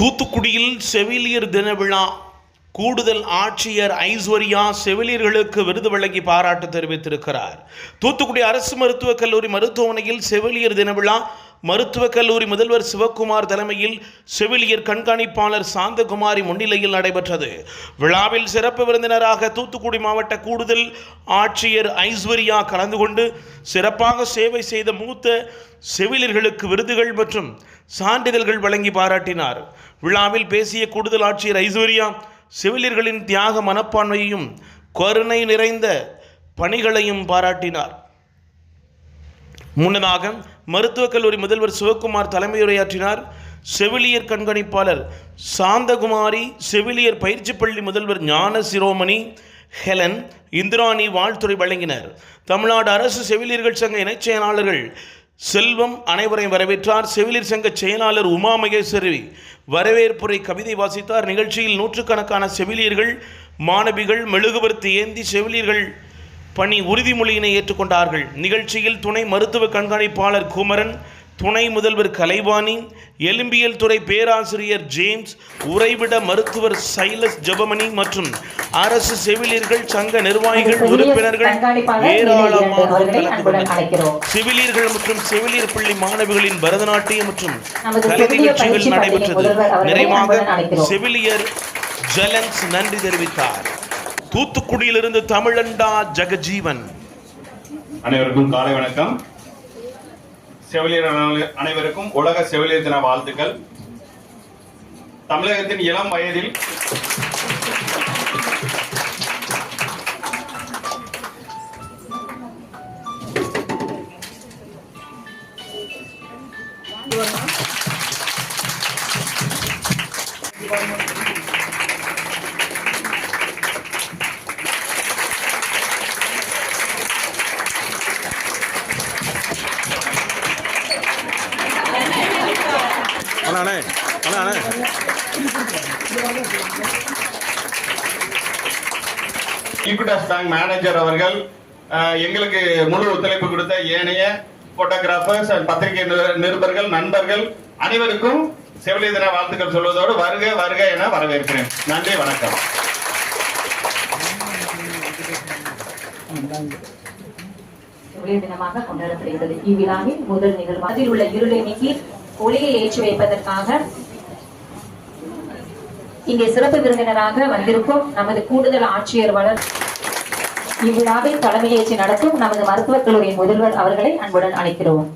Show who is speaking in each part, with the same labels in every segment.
Speaker 1: தூத்துக்குடியில் செவிலியர் தின விழா கூடுதல் ஆட்சியர் ஐஸ்வர்யா செவிலியர்களுக்கு விருது வழங்கி பாராட்டு தெரிவித்திருக்கிறார். தூத்துக்குடி அரசு மருத்துவக் கல்லூரி மருத்துவமனையில் செவிலியர் தின விழா மருத்துவக் கல்லூரி முதல்வர் சிவக்குமார் தலைமையில் செவிலியர் கண்காணிப்பாளர் சாந்தகுமாரி முன்னிலையில் நடைபெற்றது. விழாவில் சிறப்பு விருந்தினராக தூத்துக்குடி மாவட்ட கூடுதல் ஆட்சியர் ஐஸ்வர்யா கலந்து கொண்டு சிறப்பாக சேவை செய்த மூத்த செவிலியர்களுக்கு விருதுகள் மற்றும் சான்றிதழ்கள் வழங்கி பாராட்டினார். விழாவில் பேசிய கூடுதல் ஆட்சியர் ஐஸ்வர்யா செவிலியர்களின் தியாக மனப்பான்மையையும் கருணை நிறைந்த பணிகளையும் பாராட்டினார். முன்னதாக மருத்துவக் கல்லூரி முதல்வர் சிவக்குமார் தலைமையுரையாற்றினார். செவிலியர் கண்காணிப்பாளர் சாந்தகுமாரி செவிலியர் பயிற்சி பள்ளி முதல்வர் ஞான சிரோமணி ஹெலன் இந்திராணி வாழ்த்துறை வழங்கினர். தமிழ்நாடு அரசு செவிலியர்கள் சங்க இணைச் செயலாளர்கள் செல்வம் அனைவரையும் வரவேற்றார். செவிலியர் சங்க செயலாளர் உமா மகேஸ்வரி வரவேற்புரை கவிதை வாசித்தார். நிகழ்ச்சியில் நூற்றுக்கணக்கான செவிலியர்கள் மாணவிகள் மெழுகுவர்த்தி ஏந்தி செவிலியர்கள் பணி உறுதிமொழியினை ஏற்றுக்கொண்டார்கள். நிகழ்ச்சியில் துணை மருத்துவ கண்காணிப்பாளர் குமரன் துணை முதல்வர் கலைவாணி எலும்பியல் துறை பேராசிரியர் ஜேம்ஸ் உறைவிட மருத்துவர் சைலஸ் ஜெபமணி மற்றும் அரசு செவிலியர்கள் சங்க நிர்வாகிகள் உறுப்பினர்கள் ஏராளமானோர் கலந்து கொண்டனர். செவிலியர்கள் மற்றும் செவிலியர் பள்ளி மாணவிகளின் பரதநாட்டியம் மற்றும் கலை நிகழ்ச்சிகள் நடைபெற்றது. நிறைவாக. செவிலியர் ஜலன்ஸ் நன்றி தெரிவித்தார். தூத்துக்குடியிலிருந்து தமிழண்டா ஜெகஜீவன்.
Speaker 2: அனைவருக்கும் காலை வணக்கம். செவிலியர் அனைவருக்கும் உலக செவிலியர் தின வாழ்த்துக்கள். தமிழகத்தின் இளம் வயதில்
Speaker 1: அண்ணா அண்ணா
Speaker 2: ஈக்விட்டாஸ் பேங்க் மேனேஜர் அவர்கள் எங்களுக்கு முழு ஒத்துழைப்பு கொடுத்த ஏனைய போட்டோகிராஃபர்ஸ் பத்திரிகை நிரு- நிருபர்கள் நண்பர்கள் அனைவருக்கும் செவிலியர் தின வாழ்த்துக்கள் சொல்வதோடு வருக வருக என வரவேற்கிறேன். நன்றி வணக்கம்.
Speaker 3: தினமாக கொண்டாடப்படுகிறது. இவ்விழாவில் முதல் நிகழ்வு. அதில் உள்ள இருளை நீக்கி ஒளியை ஏற்றி வைப்பதற்காக இங்கே சிறப்பு விருந்தினராக வந்திருக்கும் நமது கூடுதல் ஆட்சியர் வளர் இவ்விழாவில் தலைமையேற்றி நடத்தும் நமது மருத்துவக் கல்லூரியின் முதல்வர் அவர்களை அன்புடன் அழைக்கிறோம்.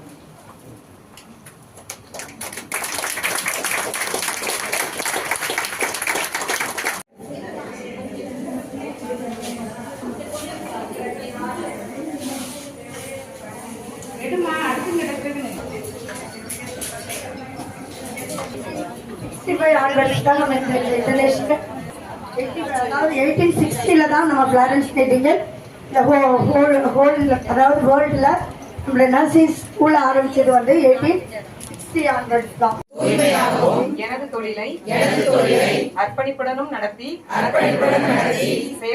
Speaker 4: சிக்ஸ்டி ஆண்டுகளுக்கு தான் நம்ம இந்த இன்டர்நேஷனல் அதாவது எயிட்டீன் சிக்ஸ்டியில் தான் நம்ம ஃப்ளாரன்ஸ் நைட்டிங்கல் இந்த ஹோ ஹோல் ஹோல்டில் அதாவது வேர்ல்டில் நம்மளோட நர்சிங் ஸ்கூல் ஆரம்பித்தது வந்து எயிட்டீன் சிக்ஸ்டி ஆண்டுகள் தான்.
Speaker 5: எனது தொழிலை அர்ப்பணிப்புடனும் நடத்தி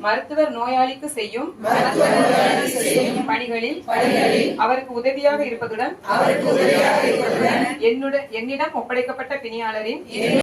Speaker 5: மருத்துவர் நோயாளிக்கு செய்யும் பணிகளில் அவருக்கு உதவியாக இருப்பதுடன் என்னிடம் ஒப்படைக்கப்பட்ட பிணியாளரின்